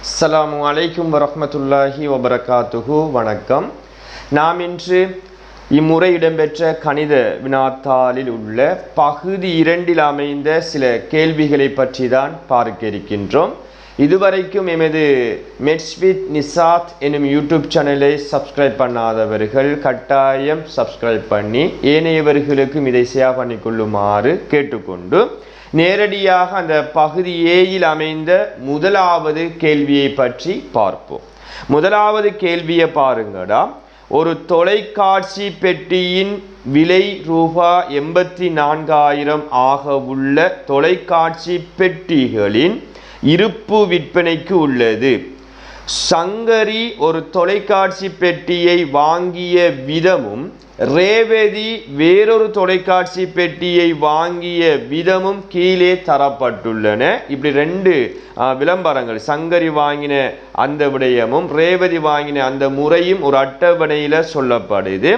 அஸ்லாம் அலைக்கும் வரமத்துல்லாஹி வபரகாத்துஹு வணக்கம் நாம் இன்று இம்முறை இடம்பெற்ற கணித வினாத்தாளில் உள்ள பகுதி இரண்டில் அமைந்த சில கேள்விகளை பற்றி தான் பார்க்க இருக்கின்றோம் இதுவரைக்கும் எமது மெட்ஸ்வித் நிசாத் எனும் யூடியூப் சேனலை சப்ஸ்கிரைப் பண்ணாதவர்கள் கட்டாயம் சப்ஸ்கிரைப் பண்ணி ஏனையவர்களுக்கும் இதை ஷேர் பண்ணிக்கொள்ளுமாறு கேட்டுக்கொண்டு நேரடியாக அந்த பகுதி ஏயில் அமைந்த முதலாவது கேள்வியை பற்றி பார்ப்போம். முதலாவது கேள்வியை பாருங்கடா. ஒரு தொலைக்காட்சி பெட்டியின் விலை ரூபா எண்பத்தி நான்காயிரம் ஆக உள்ள தொலைக்காட்சி பெட்டிகளின் இருப்பு விற்பனைக்கு உள்ளது. சங்கரி ஒரு தொலைக்காட்சி பெட்டியை வாங்கிய விதமும் ரேவதி வேறொரு தொலைக்காட்சி பெட்டியை வாங்கிய விதமும் கீழே தரப்பட்டுள்ளன. இப்படி ரெண்டு விளம்பரங்கள். சங்கரி வாங்கின அந்த விடயமும் ரேவதி வாங்கின அந்த முறையும் ஒரு அட்டவணையில் சொல்லப்படுது.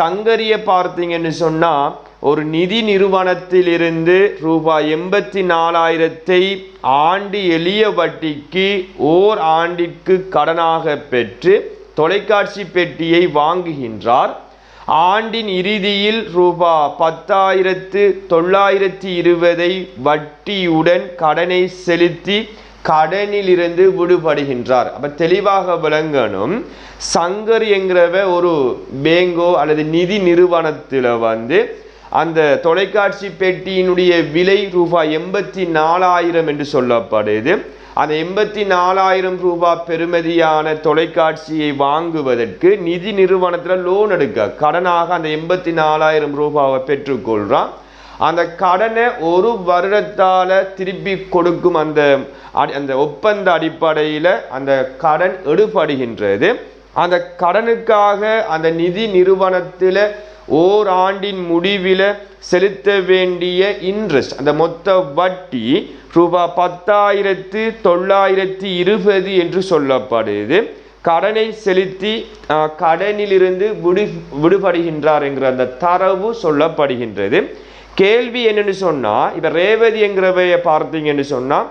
சங்கரியை பார்த்தீங்கன்னு சொன்னால் ஒரு நிதி நிறுவனத்திலிருந்து ரூபாய் எண்பத்தி நாலாயிரத்தை ஆண்டு எளிய வட்டிக்கு ஓர் ஆண்டிற்கு கடனாக பெற்று தொலைக்காட்சி பெட்டியை வாங்குகின்றார். ஆண்டின் இறுதியில் ரூபா பத்தாயிரத்து தொள்ளாயிரத்தி இருபதை வட்டியுடன் கடனை செலுத்தி கடனிலிருந்து விடுபடுகின்றார். அப்போ தெளிவாக விளங்கணும். சங்கர் என்கிறவ ஒரு பேங்கோ அல்லது நிதி நிறுவனத்தில் வந்து அந்த தொலைக்காட்சி பெட்டியினுடைய விலை ரூபாய் எண்பத்தி நாலாயிரம் என்று சொல்லப்படுது. அந்த எண்பத்தி நாலாயிரம் ரூபாய் பெறுமதியான தொலைக்காட்சியை வாங்குவதற்கு நிதி நிறுவனத்தில் லோன் எடுக்க கடனாக அந்த எண்பத்தி நாலாயிரம் ரூபாவை பெற்றுக்கொள்கிறான் அந்த கடனை ஒரு வருடத்தால் திருப்பி கொடுக்கும் அந்த அந்த ஒப்பந்த அடிப்படையில் அந்த கடன் எடுபடுகின்றது. அந்த கடனுக்காக அந்த நிதி நிறுவனத்தில் ஓர் ஆண்டின் முடிவில் செலுத்த வேண்டிய இன்ட்ரெஸ்ட் அந்த மொத்த வட்டி ரூபாய் பத்தாயிரத்து தொள்ளாயிரத்தி இருபது என்று சொல்லப்படுது. கடனை செலுத்தி கடனிலிருந்து விடு விடுபடுகின்றார் என்கிற அந்த தரவு சொல்லப்படுகின்றது. கேள்வி என்னன்னு சொன்னால் இப்போ ரேவதி என்கிறவைய பார்த்தீங்கன்னு சொன்னால்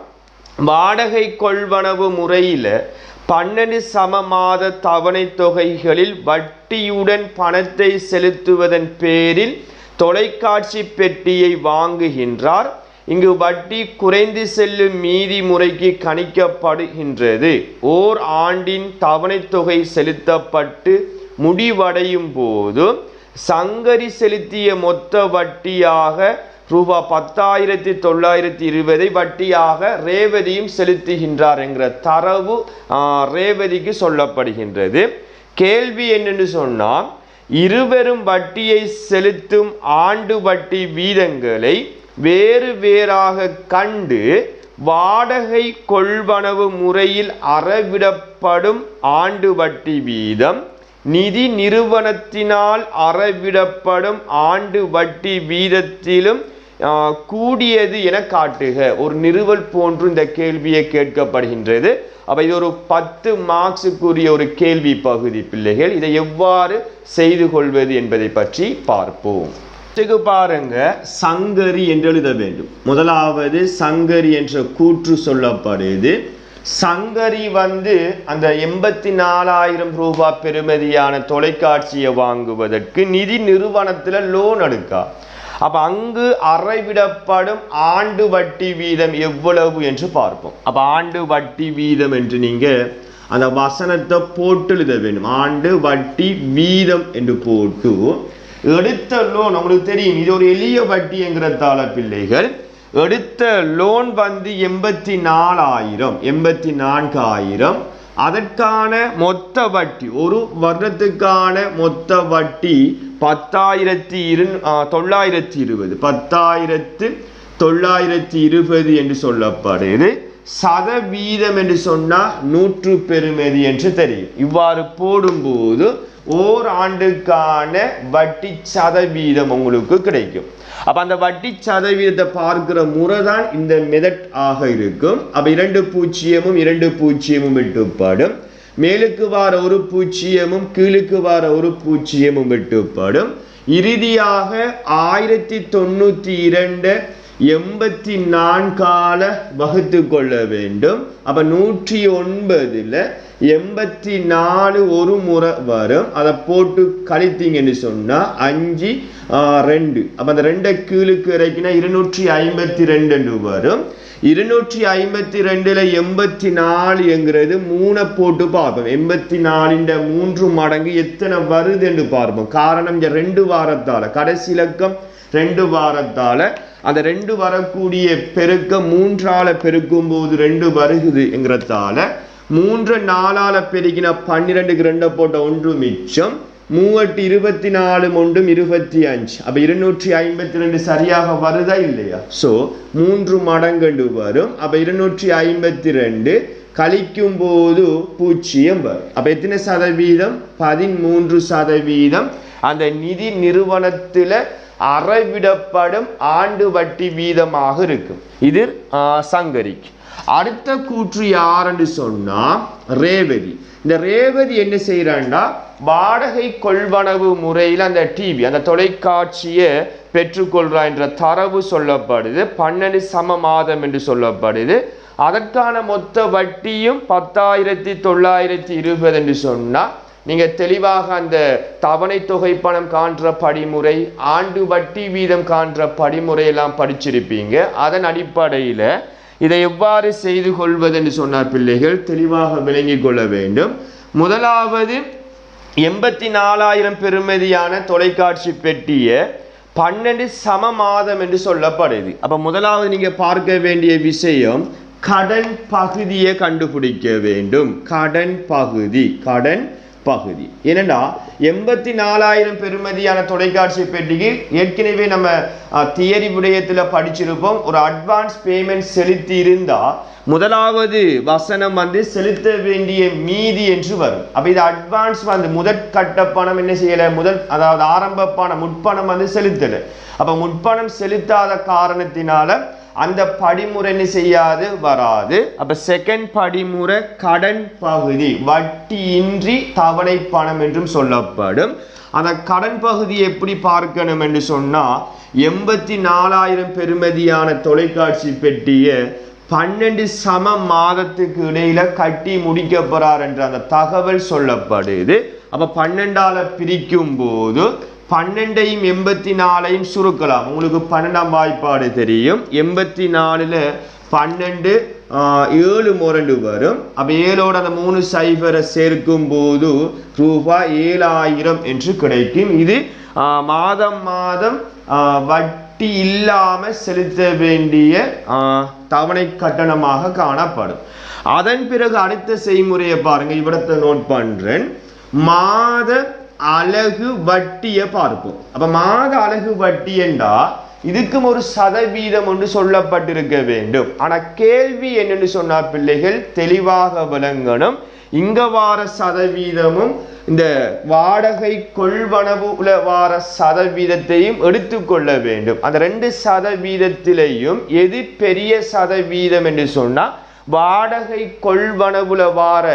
வாடகை கொள்வனவு முறையில் பன்னெண்டு சம மாத தவணை தொகைகளில் வட்டியுடன் பணத்தை செலுத்துவதன் பேரில் தொலைக்காட்சி பெட்டியை வாங்குகின்றார். இங்கு வட்டி குறைந்து செல்லும் மீதி முறைக்கு கணிக்கப்படுகின்றது. ஓர் ஆண்டின் தவணைத் தொகை செலுத்தப்பட்டு முடிவடையும் போது சங்கரி செலுத்திய மொத்த வட்டியாக ரூபா பத்தாயிரத்தி தொள்ளாயிரத்தி இருபதை வட்டியாக ரேவதியும் செலுத்துகின்றார் என்கிற தரவு ரேவதிக்கு சொல்லப்படுகின்றது. கேள்வி என்னன்னு சொன்னால் இருவரும் வட்டியை செலுத்தும் ஆண்டு வட்டி வீதங்களை வேறு வேறாக கண்டு வாடகை கொள்வனவு முறையில் அறவிடப்படும் ஆண்டு வட்டி வீதம் நிதி நிறுவனத்தினால் அறவிடப்படும் ஆண்டு வட்டி வீதத்திலும் கூடியது என காட்டுக. ஒரு நிறுவல் போன்று இந்த கேள்வியை கேட்கப்படுகின்றது. அப்போ இது ஒரு பத்து மார்க்ஸுக்குரிய ஒரு கேள்வி பகுதி பிள்ளைகள். இதை எவ்வாறு செய்து கொள்வது என்பதை பற்றி பார்ப்போம். பாருங்க சங்கரி என்று எழுத வேண்டும். முதலாவது சங்கரி என்ற கூற்று சொல்லப்படுது. சங்கரி வந்து அந்த எண்பத்தி நாலாயிரம் ரூபாய் பெறுமதியான தொலைக்காட்சியை வாங்குவதற்கு நிதி நிறுவனத்தில் லோன் எடுக்கா. அப்ப அங்கு அறவிடப்படும் ஆண்டு வட்டி வீதம் எவ்வளவு என்று பார்ப்போம். அப்ப ஆண்டு வட்டி வீதம் என்று நீங்க அந்த வசனத்தை போட்டு எழுத வேண்டும். ஆண்டு வட்டி வீதம் என்று போட்டு எடுத்த லோன் உங்களுக்கு தெரியும் இது ஒரு எளிய வட்டி என்கிறதால பிள்ளைகள். எடுத்த லோன் வந்து எண்பத்தி நாலாயிரம் எண்பத்தி நான்காயிரம் அதற்கான மொத்த வட்டி ஒரு வருடத்துக்கான மொத்த வட்டி பத்தாயிரத்தி இரு தொள்ளாயிரத்தி இருபது. பத்தாயிரத்து தொள்ளாயிரத்தி இருபது என்று சொல்லப்படுது சதவீதம் என்று சொன்னால் நூற்று பெருமதி என்று தெரியும். இவ்வாறு போடும்போது ஓர் ஆண்டுக்கான வட்டி சதவீதம் உங்களுக்கு கிடைக்கும். அப்ப அந்த வட்டி சதவீதத்தை பார்க்கிற முறை தான் இந்த மெதட் ஆக இருக்கும். அப்ப இரண்டு பூஜ்ஜியமும் இரண்டு பூஜ்ஜியமும் விட்டுப்படும். மேலுக்கு வார ஒரு பூச்சியமும் கீழுக்கு வார ஒரு பூச்சியமும் விட்டுப்படும். இறுதியாக ஆயிரத்தி தொண்ணூத்தி இரண்டு எண்பத்தி நான்கால வகுத்து கொள்ள வேண்டும் அப்போ நூற்றி ஒன்பதில் எண்பத்தி நாலு ஒரு முறை வரும். அதை போட்டு கழித்தீங்கன்னு சொன்னால் அஞ்சு ரெண்டு. அப்போ அந்த ரெண்டை கீழுக்கு இறக்கினா இருநூற்றி ஐம்பத்தி ரெண்டு வரும். இருநூற்றி ஐம்பத்தி ரெண்டில் எண்பத்தி நாலு என்கிறது மூணை போட்டு பார்ப்போம். எண்பத்தி நாலின் மூன்று மடங்கு எத்தனை வருதுன்னு பார்ப்போம். காரணம் இந்த ரெண்டு வாரத்தால். கடைசி இலக்கம் ரெண்டு வாரத்தால். அந்த ரெண்டு வரக்கூடிய பெருக்க மூன்றால பெருக்கும் போது ரெண்டு வருகுதுங்கிறதால மூன்று நாலால பெருகின பன்னிரெண்டுக்கு ரெண்டை போட்ட ஒன்று மிச்சம் மூவட்டு இருபத்தி நாலு ஒன்றும் இருபத்தி அஞ்சு. அப்போ இருநூற்றி ஐம்பத்தி ரெண்டு சரியாக வருதா இல்லையா? ஸோ மூன்று மடங்கண்டு வரும். அப்போ இருநூற்றி ஐம்பத்தி ரெண்டு கழிக்கும் போது பூஜ்ஜியம் வரும். அப்போ எத்தனை சதவீதம்? பதிமூன்று சதவீதம். அந்த நிதி நிறுவனத்துல அறவிடப்படும் ஆண்டு வட்டி வீதமாக இருக்கும். இது ஆ, சங்கரிக்கு அடுத்த கூற்று யாருன்னு சொன்னா ரேவதி. இந்த ரேவதி என்ன செய்யறான்னா வாடகை கொள்வனவு முறையில் அந்த டிவி அந்த தொலைக்காட்சியை பெற்றுக்கொள்றா என்ற தரவு சொல்லப்படுது. பன்னெண்டு சம மாதம் என்று சொல்லப்படுது. அதற்கான மொத்த வட்டியும் பத்தாயிரத்தி தொள்ளாயிரத்தி இருபது என்று சொன்னா நீங்கள் தெளிவாக அந்த தவணை தொகை பணம் காண்ற படிமுறை ஆண்டு வட்டி வீதம் காண்ற படிமுறையெல்லாம் படிச்சிருப்பீங்க. அதன் அடிப்படையில் இதை எவ்வாறு செய்து கொள்வதென்று சொன்னார் பிள்ளைகள் தெளிவாக விளங்கி கொள்ள வேண்டும். முதலாவது எண்பத்தி நாலாயிரம் பெறுமதியான தொலைக்காட்சி பெட்டிய பன்னெண்டு சம மாதம் என்று சொல்லப்படுது. அப்போ முதலாவது நீங்கள் பார்க்க வேண்டிய விஷயம் கடன் பகுதியை கண்டுபிடிக்க வேண்டும். கடன் பகுதி கடன் பகுதி. ஏனென்னா எண்பத்தி நாலாயிரம் பெறுமதியான தொலைக்காட்சி பெட்டிக்கு ஏற்கனவே நம்ம தியரி விடயத்துல படிச்சிருப்போம். ஒரு அட்வான்ஸ் பேமெண்ட் செலுத்தி இருந்தா முதலாவது வசனம் வந்து செலுத்த வேண்டிய மீதி என்று வரும். அப்போ இது அட்வான்ஸ் வந்து முதற் கட்ட பணம் என்ன செய்யலை? முதல் அதாவது ஆரம்ப பணம் முற்பணம் வந்து செலுத்தலை. அப்போ முற்பணம் செலுத்தாத காரணத்தினால அந்த படிமுறைன்னு செய்யாது? வராது. அப்ப செகண்ட் படிமுறை கடன் பகுதி. வட்டியின்றி தவணை பணம் என்றும் சொல்லப்படும். அந்த கடன் பகுதி எப்படி பார்க்கணும் என்று சொன்னா எண்பத்தி நாலாயிரம் பெறுமதியான தொலைக்காட்சி பெட்டியை பன்னெண்டு சம மாதத்துக்கு இடையில கட்டி முடிக்க போறார் என்ற அந்த தகவல் சொல்லப்படுது. அப்ப பன்னெண்டால பிரிக்கும் போது பன்னெண்டையும் எண்பத்தி நாலையும் சுருக்கலாம். உங்களுக்கு பன்னெண்டாம் வாய்ப்பாடு தெரியும். எண்பத்தி நாலில் பன்னெண்டு ஏழு முரண்டு வரும். அப்போ ஏழோட அந்த மூணு சைபரை சேர்க்கும் போது ரூபாய் ஏழாயிரம் என்று கிடைக்கும். இது மாதம் மாதம் வட்டி இல்லாமல் செலுத்த வேண்டிய தவணை கட்டணமாக காணப்படும். அதன் பிறகு அடுத்த செய்முறையை பாருங்கள் இவ்வளத்தை நோட் பண்ணுறேன் மாத அலகு வட்டியை பார்ப்போம். அப்ப மாத அலகு வட்டி என்றா இதுக்கும் ஒரு சதவீதம் ஒன்று சொல்லப்பட்டிருக்க வேண்டும். ஆனா கேள்வி என்னன்னு சொன்னா பிள்ளைகள் தெளிவாக விளங்கணும். இங்க வார சதவீதமும் இந்த வாடகை கொள்வனவுல வார சதவீதத்தையும் எடுத்துக்கொள்ள வேண்டும். அந்த ரெண்டு சதவீதத்திலையும் எது பெரிய சதவீதம் என்று சொன்னா வாடகை கொள்வனவுல வார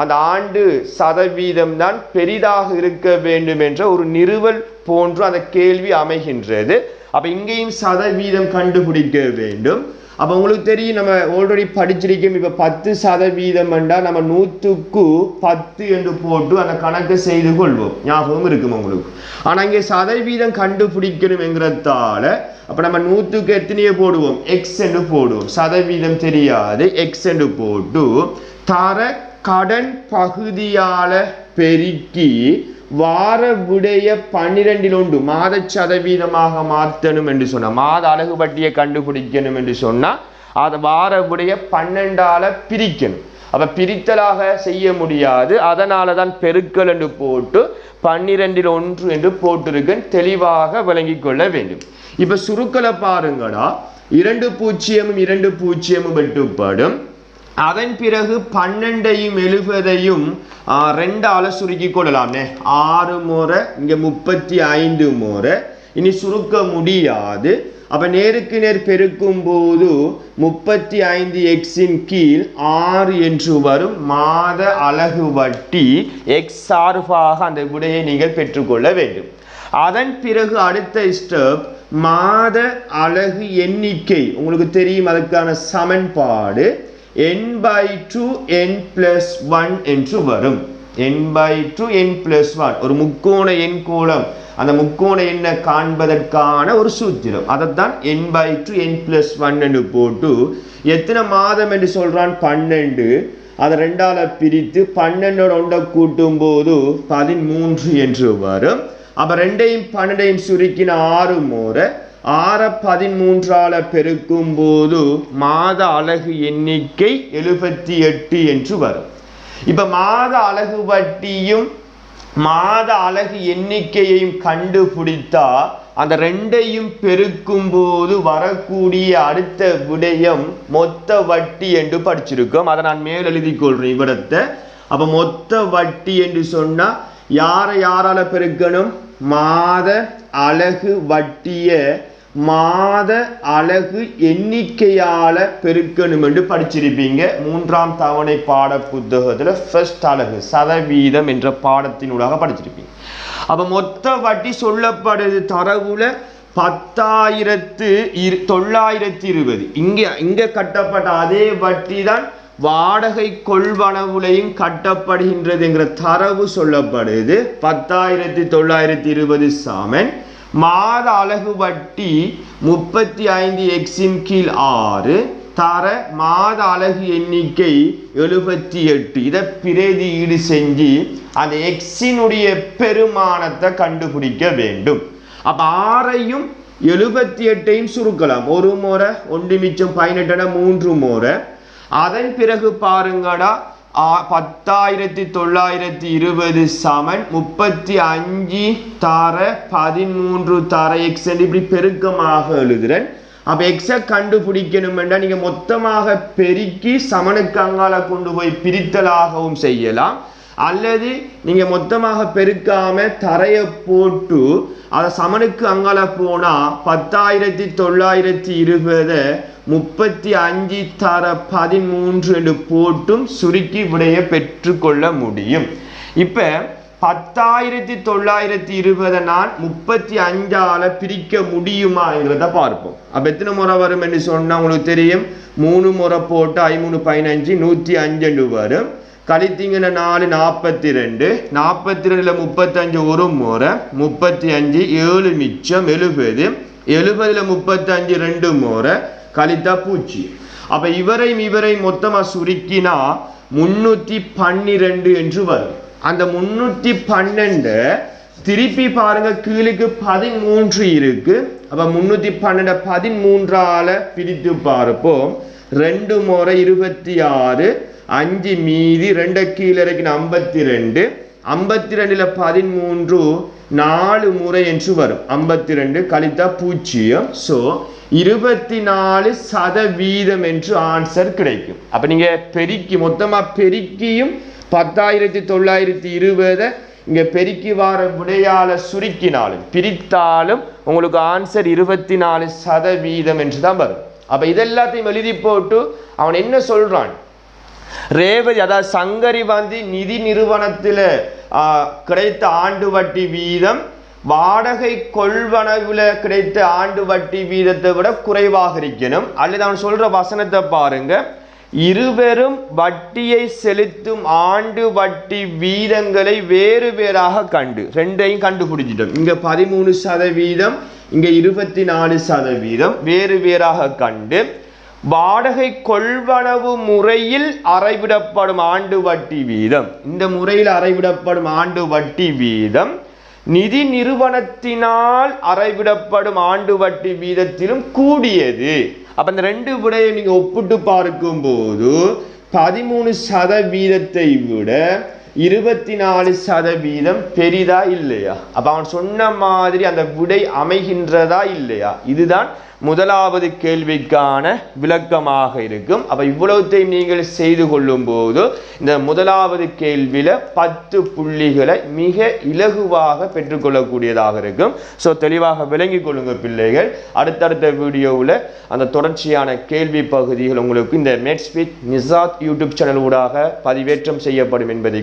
அந்த ஆண்டு சதவீதம் தான் பெரிதாக இருக்க வேண்டும் என்ற ஒரு நிறுவல் போன்று அந்த கேள்வி அமைகின்றது. அப்ப இங்கேயும் சதவீதம் கண்டுபிடிக்க வேண்டும். அப்போ உங்களுக்கு தெரியும் நம்ம ஆல்ரெடி படிச்சிருக்கோம். இப்போ பத்து சதவீதம் என்றால் நம்ம நூற்றுக்கு பத்து என்று போட்டு அந்த கணக்கை செய்து கொள்வோம். ஞாபகம் இருக்கும் உங்களுக்கு? ஆனால் இங்கே சதவீதம் கண்டுபிடிக்கணுங்கிறதால அப்போ நம்ம நூற்றுக்கு எத்தனையோ போடுவோம்? எக்ஸ் என்று போடுவோம். சதவீதம் தெரியாது. எக்ஸ் என்று போட்டு தர கடன் பகுதியால் பெருக்கி வார விடைய பன்னிரெண்டில் ஒன்று மாத சதவீதமாக மாற்றணும் என்று சொன்னால் மாத அழகு வட்டியை கண்டுபிடிக்கணும் என்று சொன்னால் அதை வார விடைய பன்னெண்டால் பிரிக்கணும். அப்போ பிரித்தலாக செய்ய முடியாது. அதனால தான் பெருக்கல் என்று போட்டு பன்னிரெண்டில் ஒன்று என்று போட்டிருக்கேன். தெளிவாக விளங்கி கொள்ள வேண்டும். இப்போ சுருக்களை பாருங்கடா. இரண்டு பூஜ்ஜியமும் இரண்டு பூஜ்ஜியமும் வெட்டுப்படும். அதன் பிறகு பன்னெண்டையும் எழுபதையும் ரெண்டால சுருக்கி கொள்ளலாம்னே. ஆறு முறை இங்கே முப்பத்தி ஐந்து முறை இனி சுருக்க முடியாது. அப்போ நேருக்கு நேர் பெருக்கும் போது முப்பத்தி ஐந்து எக்ஸின் கீழ் ஆறு என்று வரும். மாத அலகு வட்டி எக்ஸ் சார்பாக அந்த விடையை நீங்கள் பெற்றுக்கொள்ள வேண்டும். அதன் பிறகு அடுத்த ஸ்டெப் மாத அலகு எண்ணிக்கை. உங்களுக்கு தெரியும் அதற்கான சமன்பாடு. N by two n plus one என்று வரும். n by two n plus one ஒரு முக்கோண எண் கோலம் அந்த முக்கோண எண்ணை காண்பதற்கான ஒரு சூத்திரம். அதைத்தான் n by two n plus one என்று போட்டு எத்தனை மாதம் என்று சொல்கிறான் பன்னெண்டு. அதை ரெண்டால பிரித்து பன்னெண்டோட ஒன்றை கூட்டும் போது பதிமூன்று என்று வரும். அப்போ ரெண்டையும் பன்னெண்டையும் சுருக்கின ஆறு முறை ஆற பதிமூன்றால பெருக்கும் போது மாத அழகு எண்ணிக்கை எழுபத்தி எட்டு என்று வரும். இப்ப மாத அழகு வட்டியும் மாத அலகு எண்ணிக்கையையும் கண்டுபிடித்தா அந்த ரெண்டையும் பெருக்கும் போது வரக்கூடிய அடுத்த விடயம் மொத்த வட்டி என்று படிச்சிருக்கோம். அதை நான் மேல் எழுதி கொள்றேன் இவ்விடத்தை. அப்ப மொத்த வட்டி என்று சொன்னா யாரை யாரால பெருக்கணும்? மாத அலகு வட்டிய மாத அலகு எண்ணிக்கையால பெருக்கணும் என்று படிச்சிருப்பீங்க. மூன்றாம் தவணை பாட புத்தகத்துல ஃபர்ஸ்ட் அழகு சதவீதம் என்ற பாடத்தினூடாக படிச்சிருப்பீங்க. அப்ப மொத்த வட்டி சொல்லப்படுது தரவுல பத்தாயிரத்து இரு தொள்ளாயிரத்தி இருபது. இங்க இங்க கட்டப்பட்ட அதே வட்டி தான் வாடகை கொள்வனவுலையும் கட்டப்படுகின்றதுங்கிற தரவு சொல்லப்படுது. பத்தாயிரத்தி தொள்ளாயிரத்தி இருபது சாமன். மாத அலகு வட்டி முப்பத்தி ஐந்து எக்ஸின் கீழ் ஆறு. தர மாத அலகு எண்ணிக்கை எழுபத்தி எட்டு இதை பிரதியீடு செஞ்சு அந்த எக்ஸினுடைய பெருமானத்தை கண்டுபிடிக்க வேண்டும். அப்ப ஆறையும் எழுபத்தி எட்டையும் சுருக்கலாம். ஒரு முறை ஒன்று மிச்சம் பதினெட்டுனா மூன்று முறை. அதன் பிறகு பாருங்கடா ஆ- பத்தாயிரத்தி தொள்ளாயிரத்தி இருபது சமன் முப்பத்தி அஞ்சு தர பதிமூன்று தர எக்ஸ் இப்படி பெருக்கமாக எழுதுறேன். அப்ப எக்ஸை கண்டுபிடிக்கணும்னா நீங்க மொத்தமாக பெருக்கி சமனுக்கு அங்கால கொண்டு போய் பிரித்தலாகவும் செய்யலாம். அல்லது நீங்க மொத்தமாக பெருக்காம தரைய போட்டு அதை சமனுக்கு அங்கால போனா பத்தாயிரத்தி தொள்ளாயிரத்தி இருபது முப்பத்தி அஞ்சு தர பதிமூன்று என்று போட்டும் சுருக்கி விடைய பெற்றுக்கொள்ள முடியும். இப்ப பத்தாயிரத்தி தொள்ளாயிரத்தி இருபதை நான் முப்பத்தி அஞ்சால பிரிக்க முடியுமாங்கிறத பார்ப்போம். அப்ப எத்தனை முறை வரும் என்று சொன்னா உங்களுக்கு தெரியும்? மூணு முறை போட்டு ஐமூணு பதினஞ்சு நூத்தி அஞ்சு வரும். கழித்தீங்கன்னா நாலு நாற்பத்தி ரெண்டு நாற்பத்தி ரெண்டில் முப்பத்தஞ்சு ஒரு முறை முப்பத்தி அஞ்சு ஏழு மிச்சம் எழுபது எழுபதில் முப்பத்தஞ்சு ரெண்டு முறை கழித்தா பூச்சி. அப்போ இவரையும் இவரையும் மொத்தமாக சுருக்கினா முன்னூற்றி பன்னிரெண்டு என்று வரும். அந்த முந்நூற்றி பன்னெண்டு திருப்பி பாருங்க கீழுக்கு பதிமூன்று இருக்கு. அப்போ முன்னூற்றி பன்னெண்டு பதிமூன்றால் பிரித்து பார்ப்போம். ரெண்டு முறை இருபத்தி ஆறு அஞ்சு மீதி ரெண்டு கீழே இறக்கின ஐம்பத்தி ரெண்டு ஐம்பத்தி ரெண்டில் பதிமூன்று நாலு முறை என்று வரும். ஐம்பத்தி ரெண்டு கழித்தா பூஜ்ஜியம். ஸோ இருபத்தி நாலு சதவீதம் என்று ஆன்சர் கிடைக்கும். அப்போ நீங்கள் பெருக்கி மொத்தமாக பெருக்கியும் பத்தாயிரத்தி தொள்ளாயிரத்தி இருபதை இங்கே பெருக்கி வார விடையால சுருக்கினாலும் பிரித்தாலும் உங்களுக்கு ஆன்சர் இருபத்தி நாலு சதவீதம் என்று தான் வரும். அப்போ இதெல்லாத்தையும் எழுதி போட்டு அவன் என்ன சொல்கிறான் ரேவதி அதாவது சங்கரி வந்து நிதி நிறுவனத்தில் கிடைத்த ஆண்டு வட்டி வீதம் வாடகை கொள்வனவுல கிடைத்த ஆண்டு வட்டி வீதத்தை விட குறைவாக இருக்கணும். அல்லது அவன் சொல்ற வசனத்தை பாருங்க. இருவரும் வட்டியை செலுத்தும் ஆண்டு வட்டி வீதங்களை வேறு வேறாக கண்டு. ரெண்டையும் கண்டுபிடிச்சிட்டோம். இங்க பதிமூணு சதவீதம் இங்க இருபத்தி நாலு சதவீதம் வேறு வேறாக கண்டு. வாடகை கொள்வனவு முறையில் அறைவிடப்படும் ஆண்டு வட்டி வீதம். இந்த முறையில் அறைவிடப்படும் ஆண்டு வட்டி வீதம் நிதி நிறுவனத்தினால் அறைவிடப்படும் ஆண்டு வட்டி வீதத்திலும் கூடியது. அப்ப இந்த ரெண்டு விடையை நீங்க ஒப்பிட்டு பார்க்கும் போது பதிமூணு சதவீதத்தை விட இருபத்தி நாலு சதவீதம் பெரிதா இல்லையா? அப்ப அவன் சொன்ன மாதிரி அந்த விடை அமைகின்றதா இல்லையா? இதுதான் முதலாவது கேள்விக்கான விளக்கமாக இருக்கும். அப்ப இவ்வளவுத்தையும் நீங்கள் செய்து கொள்ளும் போது இந்த முதலாவது கேள்வியில பத்து புள்ளிகளை மிக இலகுவாக பெற்றுக்கொள்ளக்கூடியதாக இருக்கும். ஸோ தெளிவாக விளங்கிக் கொள்ளுங்க பிள்ளைகள். அடுத்தடுத்த வீடியோவில் அந்த தொடர்ச்சியான கேள்வி பகுதிகள் உங்களுக்கு இந்த மெட்ஸ்பிட் நிசாத் யூடியூப் சேனல் ஊடாக பதிவேற்றம் செய்யப்படும் என்பதை